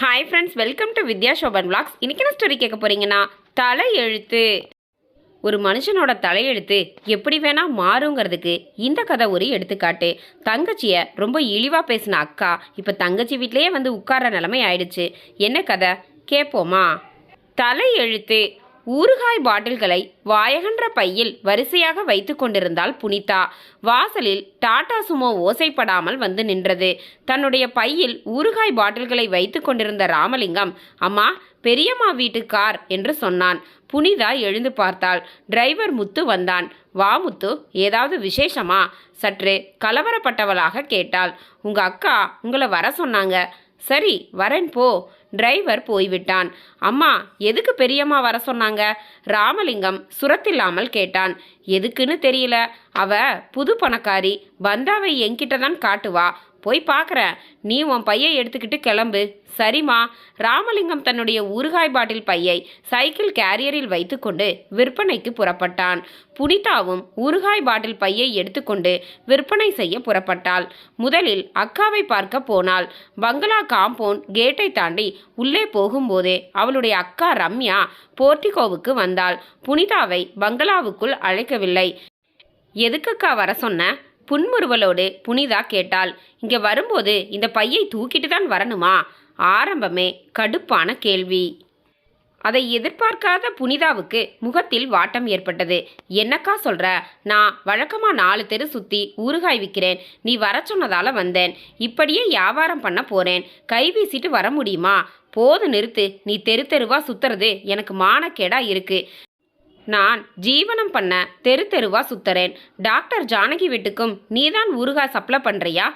Hi friends welcome to Vidya Shoban vlogs இன்றைக்கி என்ன story கேட்க போகிறீங்கன்னா தலையெழுத்து. ஒரு மனுஷனோட தலையெழுத்து எப்படி வேணால் மாறுங்கிறதுக்கு இந்த கதை ஒரு எடுத்துக்காட்டு. தங்கச்சியை ரொம்ப இழிவாக பேசின அக்கா இப்போ தங்கச்சி வீட்லேயே வந்து உட்கார்ற நிலைமை ஆயிடுச்சு. என்ன கதை? கேட்போமா தலையெழுத்து. ஊறுகாய் பாட்டில்களை வாயகன்ற பையில் வரிசையாக வைத்து கொண்டிருந்தாள் புனிதா. வாசலில் டாடா சுமோ ஓசைப்படாமல் வந்து நின்றது. தன்னுடைய பையில் ஊறுகாய் பாட்டில்களை வைத்து கொண்டிருந்த ராமலிங்கம் அம்மா பெரியம்மா வீட்டு கார் என்று சொன்னான். புனிதா எழுந்து பார்த்தாள். டிரைவர் முத்து வந்தான். வா முத்து ஏதாவது விசேஷமா? சற்று கலவரப்பட்டவளாக கேட்டாள். உங்க அக்கா உங்களை வர சொன்னாங்க. சரி வரேன் போ. டிரைவர் போய்விட்டான். அம்மா எதுக்கு பெரியம்மா வர சொன்னாங்க? ராமலிங்கம் சுரத்தில்லாமல் கேட்டான். எதுக்குன்னு தெரியல. அவ புது பணக்காரி பந்தாவை என்கிட்ட தான் காட்டுவா. போய் பார்க்குறேன் நீ உன் பையை எடுத்துக்கிட்டு கிளம்பு. சரிம்மா. ராமலிங்கம் தன்னுடைய ஊறுகாய் பாட்டில் பையை சைக்கிள் கேரியரில் வைத்துக்கொண்டு விற்பனைக்கு புறப்பட்டான். புனிதாவும் ஊறுகாய் பாட்டில் பையை எடுத்துக்கொண்டு விற்பனை செய்ய புறப்பட்டாள். முதலில் அக்காவை பார்க்க போனாள். பங்களா காம்பவுண்ட் கேட்டை தாண்டி உள்ளே போகும்போதே அவளுடைய அக்கா ரம்யா போர்டிகோவுக்கு வந்தாள். புனிதாவை பங்களாவுக்குள் அழைக்கவில்லை. எதுக்குக்கா வர சொன்ன? புன்முறுவலோடு புனிதா கேட்டாள். இங்க வரும்போது இந்த பையை தூக்கிட்டு தான் வரணுமா? ஆரம்பமே கடுப்பான கேள்வி. அதை எதிர்பார்க்காத புனிதாவுக்கு முகத்தில் வாட்டம் ஏற்பட்டது. என்னக்கா சொல்ற? நான் வழக்கமாக நாலு தெரு சுத்தி ஊறுகாய் விற்கிறேன் நீ வர சொன்னதால வந்தேன். இப்படியே வியாபாரம் பண்ண போறேன். கை வீசிட்டு வர முடியுமா? போது நிறுத்து. நீ தெரு தெருவா சுத்துறது எனக்கு மானக்கேடா இருக்கு. நான் ஜீவனம் பண்ண தெரு தெருவா சுத்துறேன். டாக்டர் ஜானகி வீட்டுக்கும் நீதான் ஊறுகாய் சப்ளை பண்றியா?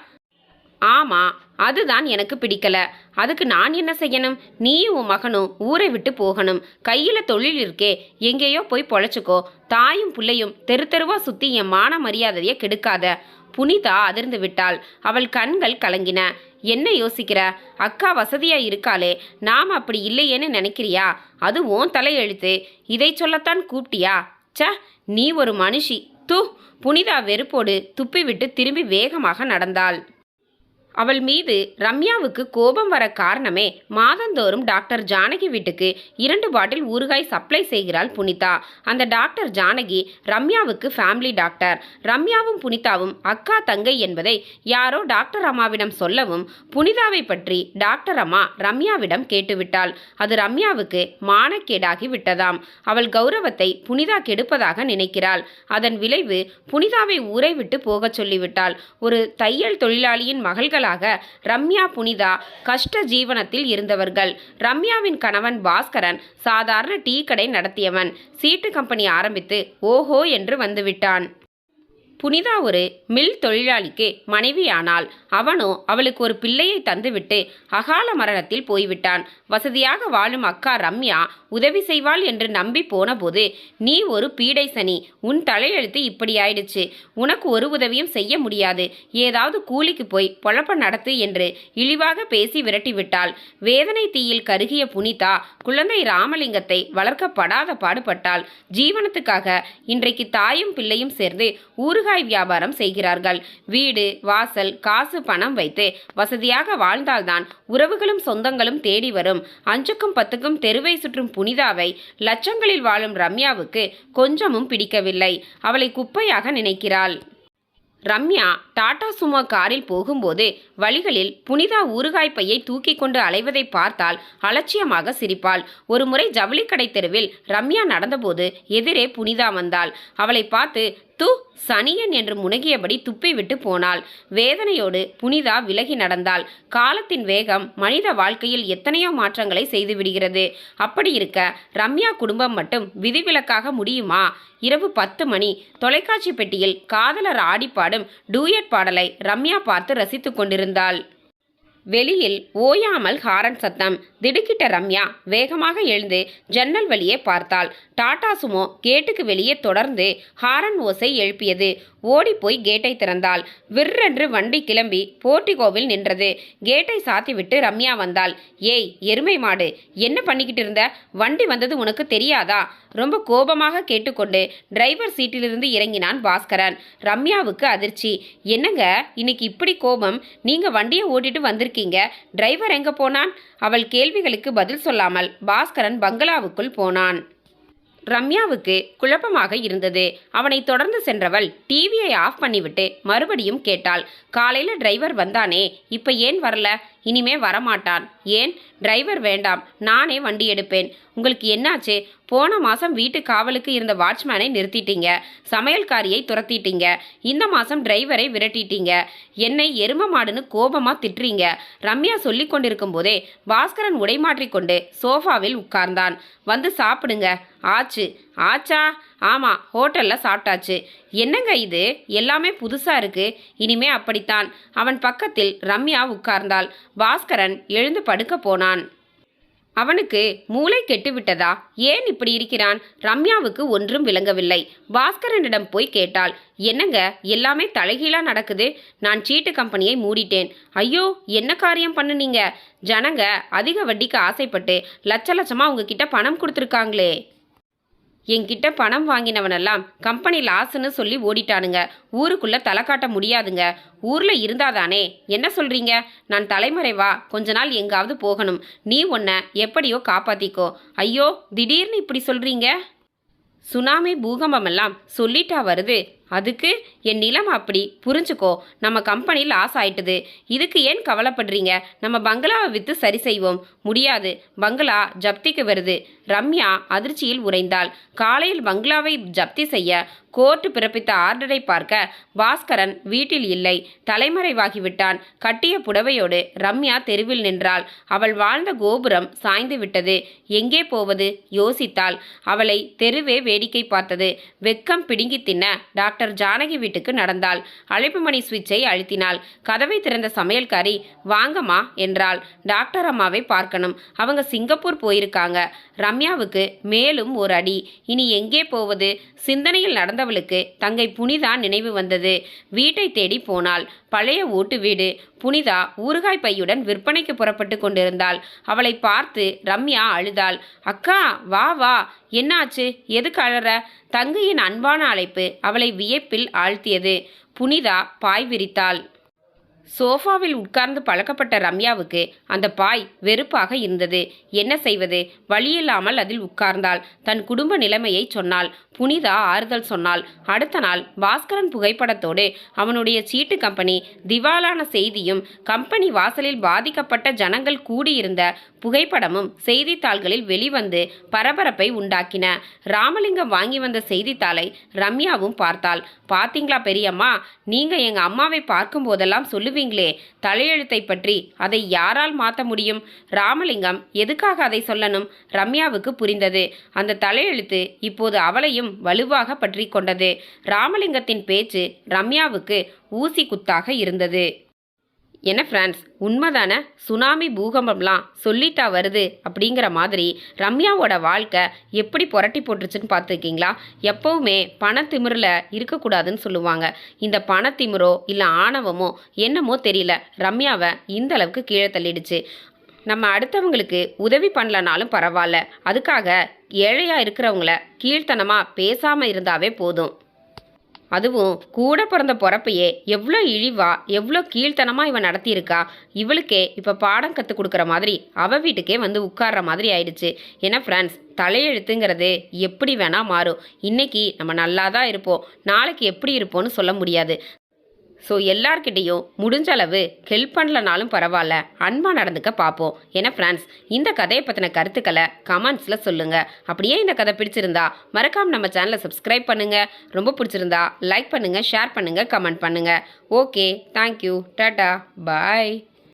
ஆமா அதுதான் எனக்கு பிடிக்கல. அதுக்கு நான் என்ன செய்யணும்? நீயும் உன் மகனும் ஊரை விட்டு போகணும். கையில தொழில் இருக்கே எங்கேயோ போய் பொழைச்சிக்கோ. தாயும் பிள்ளையும் தெரு தெருவா சுத்தி என் மான மரியாதையை கெடுக்காத. புனிதா அதிர்ந்து விட்டாள். அவள் கண்கள் கலங்கின. என்ன யோசிக்கிற? அக்கா வசதியாக இருக்காளே நாம் அப்படி இல்லையேன்னு நினைக்கிறியா? அது ஓன் தலையெழுத்து. இதை சொல்லத்தான் கூப்பிட்டியா? ச்ச நீ ஒரு மனுஷி. து புனிதா வெறுப்போடு துப்பிவிட்டு திரும்பி வேகமாக நடந்தாள். அவள் மீது ரம்யாவுக்கு கோபம் வர காரணமே மாதந்தோறும் டாக்டர் ஜானகி வீட்டுக்கு இரண்டு பாட்டில் ஊறுகாய் சப்ளை செய்கிறாள் புனிதா. அந்த டாக்டர் ஜானகி ரம்யாவுக்கு ஃபேமிலி டாக்டர் ரம்யாவும் புனிதாவும் அக்கா தங்கை என்பதை யாரோ டாக்டர் அம்மாவிடம் சொல்லவும் புனிதாவை பற்றி டாக்டர் அம்மா ரம்யாவிடம் கேட்டுவிட்டாள். அது ரம்யாவுக்கு மானக்கேடாகி விட்டதாம். அவள் கௌரவத்தை புனிதா கெடுப்பதாக நினைக்கிறாள். அதன் விளைவு புனிதாவை ஊரை விட்டு போகச் சொல்லிவிட்டாள். ஒரு தையல் தொழிலாளியின் மகள்களாக ரம்யா புனிதா கஷ்ட ஜீவனத்தில் இருந்தவர்கள். ரம்யாவின் கணவன் பாஸ்கரன் சாதாரண டீ கடை நடத்தியவன். சீட்டு கம்பெனி ஆரம்பித்து ஓஹோ என்று வந்துவிட்டான். புனிதா ஒரு மில் தொழிலாளிக்கு மனைவியானால் அவனோ அவளுக்கு ஒரு பிள்ளையை தந்துவிட்டு அகால மரணத்தில் போய்விட்டான். வசதியாக வாழும் அக்கா ரம்யா உதவி செய்வாள் என்று நம்பி போனபோது நீ ஒரு பீடை சனி உன் தலையெழுத்து இப்படி ஆயிடுச்சு. உனக்கு ஒரு உதவியும் செய்ய முடியாது. ஏதாவது கூலிக்கு போய் பொழப்ப நடத்து என்று இழிவாக பேசி விரட்டிவிட்டாள். வேதனை தீயில் கருகிய புனிதா குழந்தை ராமலிங்கத்தை வளர்க்கப்படாத பாடுபட்டாள். ஜீவனத்துக்காக இன்றைக்கு தாயும் பிள்ளையும் சேர்ந்து ஊறுகாய் வியாபாரம் செய்கிறார்கள். வீடு வாசல் காசு பணம் வைத்து வசதியாக வாழ்ந்தால்தான் உறவுகளும் சொந்தங்களும் தேடி வரும். அஞ்சுக்கும் பத்துக்கும் தெருவை சுற்றும் புனிதாவை லட்சங்களில் வாழும் ரம்யாவுக்கு கொஞ்சமும் பிடிக்கவில்லை. அவளை குப்பையாக நினைக்கிறாள். ரம்யா டாடா சுமோ காரில் போகும்போது வழிகளில் புனிதா ஊறுகாய் பையை தூக்கி கொண்டு அலைவதை பார்த்தால் அலட்சியமாக சிரிப்பாள். ஒருமுறை ஜவுளிக்கடை தெருவில் ரம்யா நடந்தபோது எதிரே புனிதா வந்தாள். அவளை பார்த்து து சனியன் என்று முனகியபடி துப்பிவிட்டு போனாள். வேதனையோடு புனிதா விலகி நடந்தாள். காலத்தின் வேகம் மனித வாழ்க்கையில் எத்தனையோ மாற்றங்களை செய்துவிடுகிறது. அப்படி இருக்க ரம்யா குடும்பம் மட்டும் விதிவிலக்காக முடியுமா? இரவு பத்து மணி. தொலைக்காட்சி பெட்டியில் காதலர் ஆடிப்பாடும் டூயட் பாடலை ரம்யா பார்த்து ரசித்துக் கொண்டிருந்தாள். வெளியில் ஓயாமல் ஹாரன் சத்தம். திடுக்கிட்ட ரம்யா வேகமாக எழுந்து ஜன்னல் வழியே பார்த்தாள். டாடா சுமோ கேட்டுக்கு வெளியே தொடர்ந்து ஹாரன் ஓசை எழுப்பியது. ஓடிப்போய் கேட்டை திறந்தாள். விற்றென்று வண்டி கிளம்பி போர்ட்டிகோவில் நின்றது. கேட்டை சாத்திவிட்டு ரம்யா வந்தாள். ஏய் எருமை மாடு என்ன பண்ணிக்கிட்டு இருந்த? வண்டி வந்தது உனக்கு தெரியாதா? ரொம்ப கோபமாக கேட்டுக்கொண்டு டிரைவர் சீட்டிலிருந்து இறங்கினான் பாஸ்கரன். ரம்யாவுக்கு அதிர்ச்சி. என்னங்க இன்னைக்கு இப்படி கோபம்? நீங்க வண்டியை ஓட்டிட்டு வந்திருக்கீங்க. இருக்கீங்க. டிரைவர் எங்க போனான்? அவள் கேள்விகளுக்கு பதில் சொல்லாமல் பாஸ்கரன் பங்களாவுக்குள் போனான். ரம்யாவுக்கு குழப்பமாக இருந்தது. அவனை தொடர்ந்து சென்றவள் டிவியை ஆஃப் பண்ணிவிட்டு மறுபடியும் கேட்டாள் காலையில் டிரைவர் வந்தானே இப்போ ஏன் வரல? இனிமே வரமாட்டான். ஏன்? டிரைவர் வேண்டாம். நானே வண்டி எடுப்பேன். உங்களுக்கு என்னாச்சு? போன மாதம் வீட்டு காவலுக்கு இருந்த வாட்ச்மேனை நிறுத்திட்டீங்க. சமையல்காரியை துரத்திட்டீங்க. இந்த மாதம் டிரைவரை விரட்டிட்டீங்க. என்னை எரும மாடுன்னு கோபமாக திட்டுறீங்க. ரம்யா சொல்லி கொண்டிருக்கும் போதே பாஸ்கரன் உடைமாற்றிக்கொண்டு சோஃபாவில் உட்கார்ந்தான். வந்து சாப்பிடுங்க. ஆச்சு. ஆச்சா? ஆமாம் ஹோட்டலில் சாப்பிட்டாச்சு. என்னங்க இது? எல்லாமே புதுசாக இருக்கு. இனிமே அப்படித்தான். அவன் பக்கத்தில் ரம்யா உட்கார்ந்தாள். பாஸ்கரன் எழுந்து படுக்க போனான். அவனுக்கு மூளை கெட்டுவிட்டதா? ஏன் இப்படி இருக்கிறான்? ரம்யாவுக்கு ஒன்றும் விளங்கவில்லை. பாஸ்கரனிடம் போய் கேட்டாள் என்னங்க எல்லாமே தலைகீழா நடக்குது? நான் சீட்டு கம்பெனியை மூடிட்டேன். ஐயோ என்ன காரியம் பண்ணுனீங்க? ஜனங்க அதிக வட்டிக்கு ஆசைப்பட்டு லட்ச லட்சமா உங்ககிட்ட பணம் கொடுத்துருக்காங்களே. என்கிட்ட பணம் வாங்கினவனெல்லாம் கம்பெனி லாஸ்ன்னு சொல்லி ஓடிட்டானுங்க. ஊருக்குள்ள தலை காட்ட முடியாதுங்க. ஊர்ல இருந்தாதானே? என்ன சொல்றீங்க? நான் தலைமறைவா கொஞ்ச நாள் எங்காவது போகணும். நீ உன்னை எப்படியோ காப்பாத்திக்கோ. ஐயோ திடீர்னு இப்படி சொல்றீங்க? சுனாமி பூகம்பமெல்லாம் சொல்லிட்டா வருது. அதுக்கு என் நிலம் அப்படி. புரிஞ்சுக்கோ நம்ம கம்பெனி லாஸ் ஆயிட்டுது. இதுக்கு ஏன் கவலைப்படுறீங்க? நம்ம பங்களாவை விற்று சரி செய்வோம். முடியாது. பங்களா ஜப்திக்கு வருது. ரம்யா அதிர்ச்சியில் உறைந்தாள். காலையில் பங்களாவை ஜப்தி செய்ய கோர்ட்டு பிறப்பித்த ஆர்டரை பார்க்க பாஸ்கரன் வீட்டில் இல்லை. தலைமறைவாகிவிட்டான். கட்டிய புடவையோடு ரம்யா தெருவில் நின்றாள். அவள் வாழ்ந்த கோபுரம் சாய்ந்து விட்டது. எங்கே போவது? யோசித்தாள். அவளை தெருவே வேடிக்கை பார்த்தது. வெக்கம் பிடுங்கி தின்ன டாக்டர் டாக்டர் ஜானகி வீட்டுக்கு நடந்தாள். அழைப்பு மணி சுவிட்சை அழுத்தினாள். கதவை திறந்த சமையல்காரி வாங்கம்மா என்றாள். டாக்டர் அம்மாவை பார்க்கணும். அவங்க சிங்கப்பூர் போயிருக்காங்க. ரம்யாவுக்கு மேலும் ஒரு அடி. இனி எங்கே போவது? சிந்தனையில் நடந்தவளுக்கு தங்கை புனிதா நினைவு வந்தது. வீட்டை தேடி போனாள். பழைய ஓட்டு வீடு. புனிதா ஊறுகாய் பையுடன் விற்பனைக்கு புறப்பட்டு கொண்டிருந்தாள். அவளை பார்த்து ரம்யா அழுதாள். அக்கா வா வா என்னாச்சு? எதுக்கு அழற? தங்கையின் அன்பான அழைப்பு அவளை வியப்பில் ஆழ்த்தியது. புனிதா பாய் விரித்தாள். சோஃபாவில் உட்கார்ந்து பழக்கப்பட்ட ரம்யாவுக்கு அந்த பாய் வெறுப்பாக இருந்தது. என்ன செய்வது? வழியில்லாமல் அதில் உட்கார்ந்தாள். தன் குடும்ப நிலைமையை சொன்னாள். புனிதா ஆறுதல் சொன்னாள். அடுத்த நாள் பாஸ்கரன் புகைப்படத்தோடு அவனுடைய சீட்டு கம்பெனி திவாலான செய்தியும் கம்பெனி வாசலில் பாதிக்கப்பட்ட ஜனங்கள் கூடியிருந்த புகைப்படமும் செய்தித்தாள்களில் வெளிவந்து பரபரப்பை உண்டாக்கின. ராமலிங்கம் வாங்கி வந்த செய்தித்தாளை ரம்யாவும் பார்த்தாள். பாத்தீங்களா பெரியம்மா? நீங்க எங்க அம்மாவை பார்க்கும் போதெல்லாம் சொல்லுவீங்களே? தலையெழுத்தை பற்றி. அதை யாரால் மாற்ற முடியும்? ராமலிங்கம் எதுக்காக அதை சொல்லணும்? ரம்யாவுக்கு புரிந்தது. அந்த தலையெழுத்து இப்போது அவளையும் வலுவாக பற்றி கொண்டது. ராமலிங்கத்தின் பேச்சு ரம்யாவுக்கு ஊசி குத்தாக இருந்தது. என்ன ஃப்ரான்ஸ் உண்மைதான? சுனாமி பூகம்பம்லாம் சொல்லிட்டா வருது அப்படிங்கிற மாதிரி ரம்யாவோட வாழ்க்கை எப்படி புரட்டி போட்டுருச்சுன்னு பார்த்துருக்கீங்களா? எப்போவுமே பணத்திமிரில் இருக்கக்கூடாதுன்னு சொல்லுவாங்க. இந்த பணத்திமிரோ இல்லை ஆணவமோ என்னமோ தெரியல. ரம்யாவை இந்த அளவுக்கு கீழே தள்ளிடுச்சு. நம்ம அடுத்தவங்களுக்கு உதவி பண்ணலனாலும் பரவாயில்ல. அதுக்காக ஏழையாக இருக்கிறவங்கள கீழ்த்தனமாக பேசாமல் இருந்தாவே போதும். அதுவும் கூட பிறந்த பிறப்பையே எவ்வளோ இழிவா எவ்வளோ கீழ்த்தனமாக இவன் நடத்தியிருக்கா. இவளுக்கே இப்போ பாடம் கற்றுக் கொடுக்குற மாதிரி அவ வீட்டுக்கே வந்து உட்கார்ற மாதிரி ஆயிடுச்சு. ஏன்னா ஃப்ரெண்ட்ஸ் தலையெழுத்துங்கிறது எப்படி வேணால் மாறும். இன்னைக்கு நம்ம நல்லா தான் இருப்போம். நாளைக்கு எப்படி இருப்போம்னு சொல்ல முடியாது. ஸோ எல்லார்கிட்டேயும் முடிஞ்ச அளவு ஹெல்ப் பண்ணலனாலும் பரவாயில்ல அன்பாக நடந்துக்க பார்ப்போம் ஏன்னா ஃப்ரெண்ட்ஸ் இந்த கதையை பற்றின கருத்துக்களை கமெண்ட்ஸில் சொல்லுங்கள் அப்படியே இந்த கதை பிடிச்சிருந்தா மறக்காமல் நம்ம சேனலை சப்ஸ்கிரைப் பண்ணுங்கள் ரொம்ப பிடிச்சிருந்தா லைக் பண்ணுங்கள் ஷேர் பண்ணுங்கள் கமெண்ட் பண்ணுங்கள் ஓகே தேங்க்யூ டாட்டா பாய்